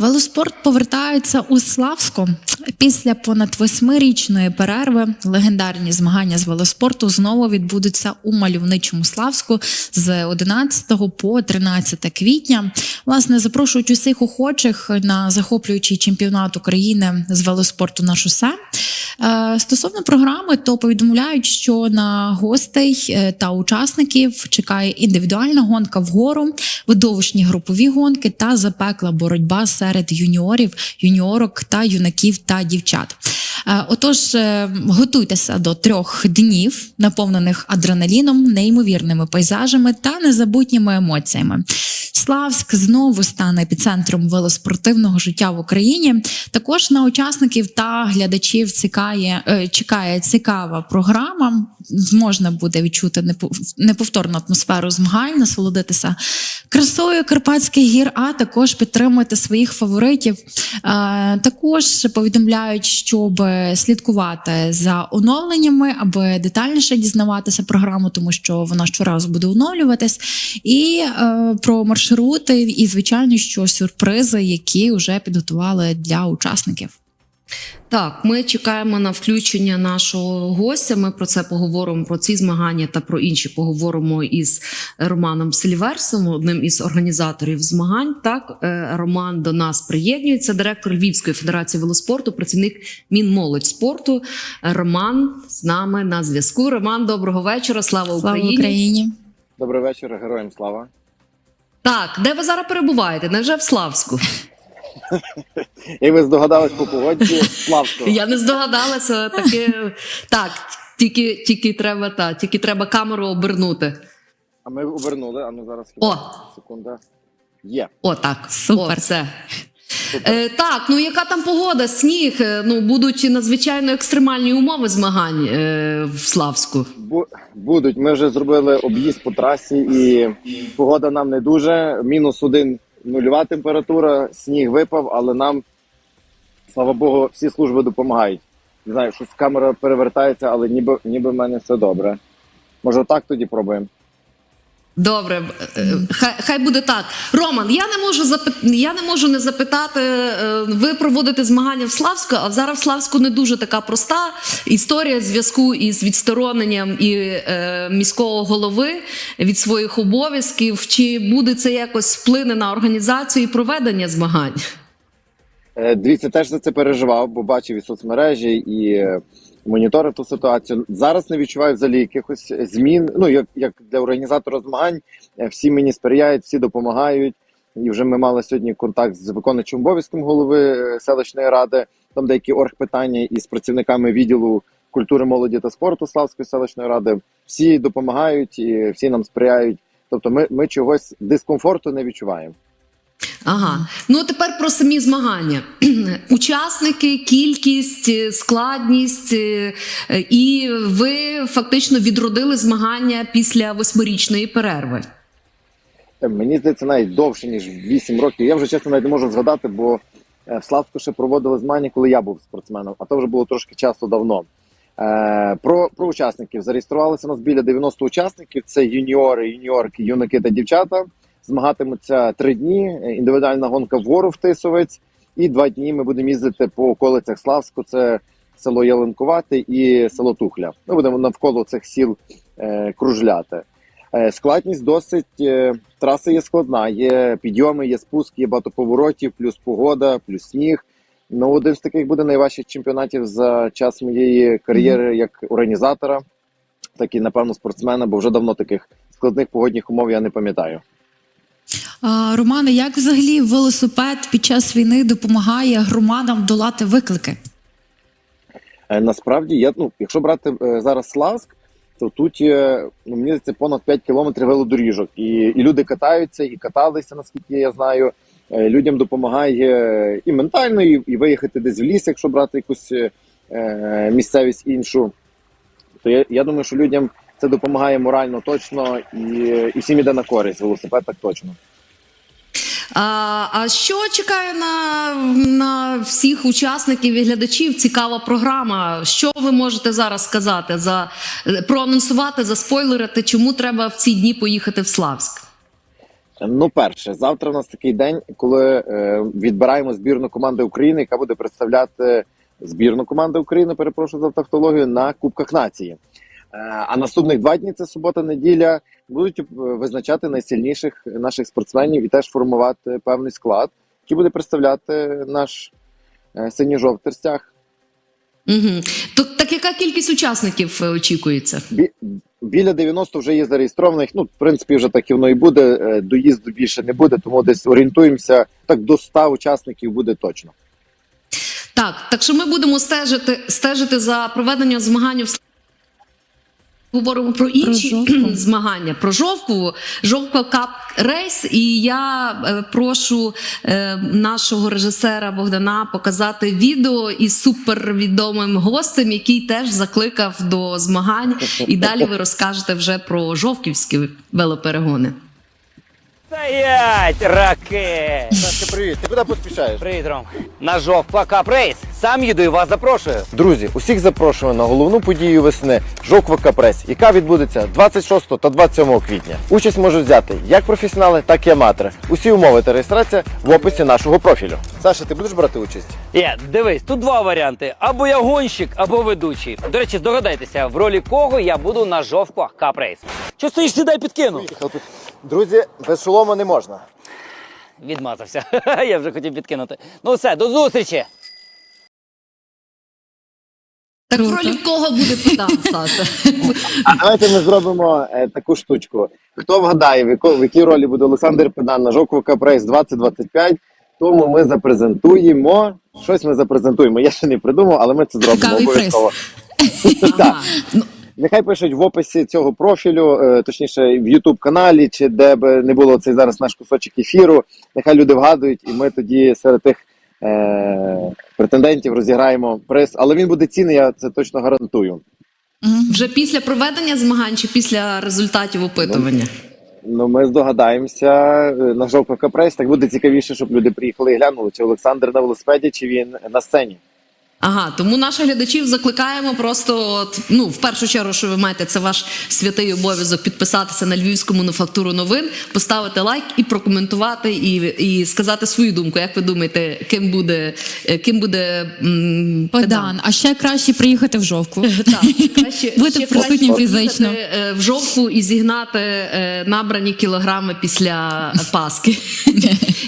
Велоспорт повертається у Славську. Після понад восьмирічної перерви легендарні змагання з велоспорту знову відбудуться у мальовничому Славську з 11 по 13 квітня. Власне, запрошують усіх охочих на захоплюючий чемпіонат України з велоспорту на шосе. Е, Стосовно програми, то повідомляють, що на гостей е, та учасників чекає індивідуальна гонка вгору, видовищні групові гонки та запекла боротьба серед юніорів, юніорок та юнаків та дівчат. Е, Отож, готуйтеся до трьох днів, наповнених адреналіном, неймовірними пейзажами та незабутніми емоціями. Славськ знову стане епіцентром велоспортивного життя в Україні. Також на учасників та глядачів цікає, е, чекає цікава програма. Можна буде відчути неповторну атмосферу змагань, насолодитися красою Карпатських гір, а також підтримати своїх фаворитів. Е, Також повідомляють, щоб слідкувати за оновленнями, аби детальніше дізнаватися програму, тому що вона щоразу буде оновлюватись, і е, про маршрути, і звичайно, що сюрпризи, які вже підготували для учасників. Так, ми чекаємо на включення нашого гостя. Ми про це поговоримо про ці змагання та про інші поговоримо із Романом Сильверсом, одним із організаторів змагань. Так, е, Роман до нас приєднується, директор Львівської федерації велоспорту, працівник Мінмолодь спорту. Роман з нами на зв'язку. Роман, доброго вечора. Слава, Слава Україні. Україні! Добрий вечір, героям слава. Так, де ви зараз перебуваєте? Невже в Славську? І ви здогадались по погоді, Славського. Я не здогадалася. таки так, тільки, тільки треба та, тільки треба камеру обернути. А ми обернули, а ну зараз О! секунда. Є. О, так. Супер. О, все. Супер. Е, так, ну яка там погода? Сніг? Е, Ну будуть надзвичайно екстремальні умови змагань е, в Славську. Бу- будуть. Ми вже зробили об'їзд по трасі, і погода нам не дуже. Мінус один нульова температура, сніг випав, але нам, слава Богу, всі служби допомагають. Не знаю, щось камера перевертається, але ніби, ніби в мене все добре. Може, так тоді пробуємо. Добре, е, хай, хай буде так. Роман, я не можу запит... я не можу не запитати. е, Ви проводите змагання в Славську, а зараз в Славську не дуже така проста історія зв'язку із відстороненням і е, міського голови від своїх обов'язків. Чи буде це якось вплине на організацію і проведення змагань? Е, Дивіться, теж за це переживав, бо бачив і соцмережі, і е, моніторив ту ситуацію. Зараз не відчуваю взагалі якихось змін. Ну як, для організатора змагань, е, всі мені сприяють, всі допомагають. І вже ми мали сьогодні контакт з виконуючим обов'язком голови селищної ради. Там деякі оргпитання із працівниками відділу культури, молоді та спорту Славської селищної ради. Всі допомагають і всі нам сприяють. Тобто, ми, ми чогось дискомфорту не відчуваємо. Ага, ну тепер про самі змагання. Учасники, кількість, е, складність, е, е, і ви фактично відродили змагання після восьмирічної перерви. Мені здається, навіть довше ніж 8 років. Я вже чесно навіть не можу згадати, бо в Славську ще проводили змагання, коли я був спортсменом, а то вже було трошки часу давно. Про, про учасників зареєструвалося у нас біля 90 учасників. Це юніори, юніорки, юнаки та дівчата. Змагатимуться три дні. Е, Індивідуальна гонка вгору в Тисовець, і два дні ми будемо їздити по околицях Славську. Це село Ялинкувати і село Тухля. Ми будемо навколо цих сіл е, кружляти. Е, Складність досить е, траса є складна. Є підйоми, є спуски, є багато поворотів, плюс погода, плюс сніг. Ну, один з таких буде найважчих чемпіонатів за час моєї кар'єри як організатора, так і напевно спортсмена, бо вже давно таких складних погодних умов я не пам'ятаю. Романе, як взагалі велосипед під час війни допомагає громадам долати виклики? Е, Насправді, я ну, якщо брати е, зараз Славськ, то тут є ну, мені здається, понад 5 кілометрів велодоріжок. І, і люди катаються, і каталися, наскільки я знаю. Е, Людям допомагає і ментально, і, і виїхати десь в ліс, якщо брати якусь е, місцевість іншу. То я, я думаю, що людям це допомагає морально точно і, і всім іде на користь. Велосипед так точно. А, а що чекає на, на всіх учасників і глядачів? Цікава програма. Що ви можете зараз сказати за проанонсувати, заспойлерити, чому треба в ці дні поїхати в Славськ? Ну, перше, завтра у нас такий день, коли е, відбираємо збірну команди України, яка буде представляти збірну команду України, перепрошую за тавтологію, на Кубках Нації. Е, а наступних два дні це субота-неділя, будуть е, визначати найсильніших наших спортсменів і теж формувати певний склад, який буде представляти наш е, синьо-жовтий стяг. Угу. То, так яка кількість учасників очікується? Бі- біля 90 вже є зареєстрованих. Ну, в принципі, вже так і воно і буде. Доїзду більше не буде, тому десь орієнтуємося. Так до 100 учасників буде точно. Так, так що ми будемо стежити, стежити за проведенням змагань. в Говоримо про інші жовтку. змагання, про жовтку, жовтка кап рейс. І я е, прошу е, нашого режисера Богдана показати відео із супервідомим гостем, який теж закликав до змагань. І далі ви розкажете вже про жовківські велоперегони. Стоять! Сашка, привіт. Ти куди поспішаєш? Привіт, Ром. На жовтва капрейс. Сам їду і вас запрошую. Друзі, усіх запрошую на головну подію весни Жоква Капрес, яка відбудеться 26 та 27 квітня. Участь можуть взяти як професіонали, так і аматори. Усі умови та реєстрація в описі нашого профілю. Саша, ти будеш брати участь? Є, дивись, тут два варіанти: або я гонщик, або ведучий. До речі, здогадайтеся, в ролі кого я буду на жовтвах капрейс. Що стоїш, сідай підкину. Друзі, без шолома не можна. Відмазався. я вже хотів підкинути. Ну все, до зустрічі! Так в ролі в кого буде педан, Саша? А давайте ми зробимо е, таку штучку. Хто вгадає, в, яко, в якій ролі буде Олександр Педан на Жоква Капрейс 2025, тому ми запрезентуємо. Щось ми запрезентуємо. Я ще не придумав, але ми це зробимо Цікавий обов'язково. Так. Ну, Нехай пишуть в описі цього профілю, е, точніше в Ютуб каналі, чи де б не було цей зараз наш кусочок ефіру. Нехай люди вгадують, і ми тоді серед тих е- претендентів розіграємо приз. Але він буде цінний, я це точно гарантую. Вже після проведення змагань чи після результатів опитування? Ну, ми здогадаємося е, на жовтка прес. Так буде цікавіше, щоб люди приїхали і глянули, чи Олександр на велосипеді, чи він на сцені. Ага, тому наших глядачів закликаємо просто, от, ну, в першу чергу, що ви маєте, це ваш святий обов'язок підписатися на львівську мануфактуру новин, поставити лайк і прокоментувати, і, і сказати свою думку. Як ви думаєте, ким буде, ким буде м, Богдан, а ще краще приїхати в жовтку. Так, краще Бути ще присутнім краще фізично. поїхати, е, в жовтку і зігнати е, набрані кілограми після Паски.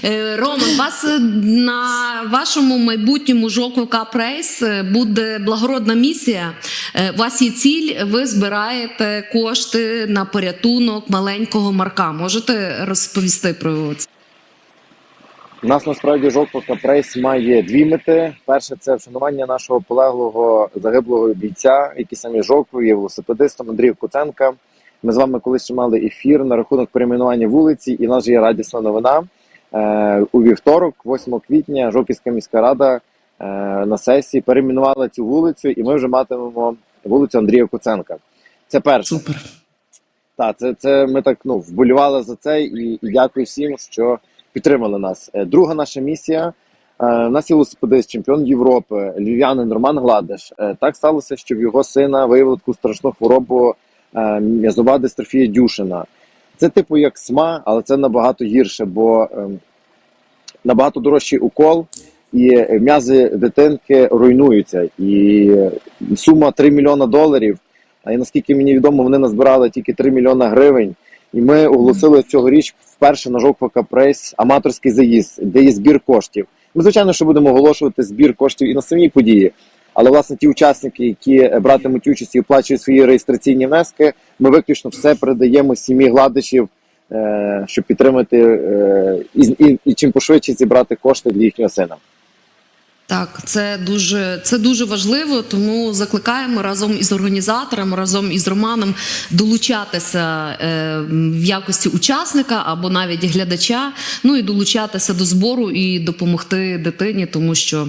Е, Роман, вас е, на вашому майбутньому жовтку капрейс буде благородна місія. Е, У вас є ціль, ви збираєте кошти на порятунок маленького Марка. Можете розповісти про це? У нас насправді жовтий капрейс має дві мети. Перше це вшанування нашого полеглого загиблого бійця, який самі жовтвою є велосипедистом Андрія Куценка. Ми з вами колись мали ефір на рахунок перейменування вулиці, і в нас є радісна новина. Е, у вівторок, 8 квітня, Жовківська міська рада е, на сесії перейменувала цю вулицю, і ми вже матимемо вулицю Андрія Куценка. Це перше. Супер. Так, це, це ми так ну вболівали за це і, і дякую всім, що підтримали нас. Е, Друга наша місія. е, У нас є велосипедист, чемпіон Європи, львів'янин Роман Гладиш. Е, Так сталося, що в його сина виявили таку страшну хворобу е, м'язова дистрофія Дюшина. Це типу як СМА, але це набагато гірше, бо е, набагато дорожчий укол, і е, м'язи дитинки руйнуються. І е, сума 3 мільйона доларів. А наскільки мені відомо, вони назбирали тільки 3 мільйона гривень. І ми оголосили цьогоріч вперше на Жовтва Капрейс аматорський заїзд, де є збір коштів. Ми, звичайно, що будемо оголошувати збір коштів і на самій події. Але власне ті учасники, які братимуть участь і оплачують свої реєстраційні внески, ми виключно все передаємо сім'ї гладичів, е, щоб підтримати е, і чим пошвидше зібрати кошти для їхнього сина. Так, це дуже це дуже важливо, тому закликаємо разом із організатором, разом із Романом долучатися е, в якості учасника або навіть глядача. Ну і долучатися до збору і допомогти дитині, тому що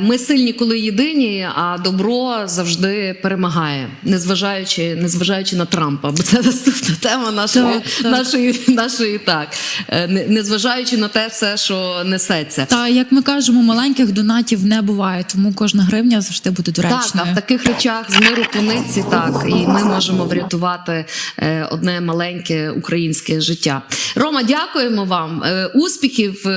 Ми сильні, коли єдині, а добро завжди перемагає, незважаючи, незважаючи на Трампа. Бо це наступна тема нашої, Так, так. нашої, нашої так. Е, Незважаючи на те все, що несеться. Та як ми кажемо, маленьких донатів не буває, тому кожна гривня завжди буде Так, а в таких речах з миру по нитці, так, і ми можемо врятувати е, одне маленьке українське життя. Рома, дякуємо вам. Е, успіхів, е,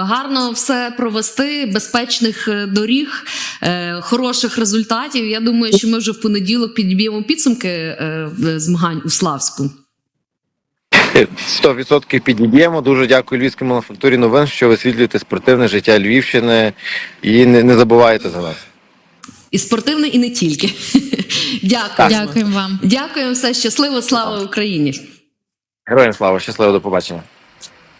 гарно все провести, безпечних е, доріг, е, хороших результатів. Я думаю, що ми вже в понеділок підб'ємо підсумки е, змагань у Славську. 100% підіб'ємо. Дуже дякую Львівській мануфактурі новин, що висвітлюєте спортивне життя Львівщини і не, не забуваєте за нас. І спортивний, і не тільки. Дякуємо. Дякуємо вам. Дякуємо все щасливо, слава Україні! Героям слава, щасливо, до побачення.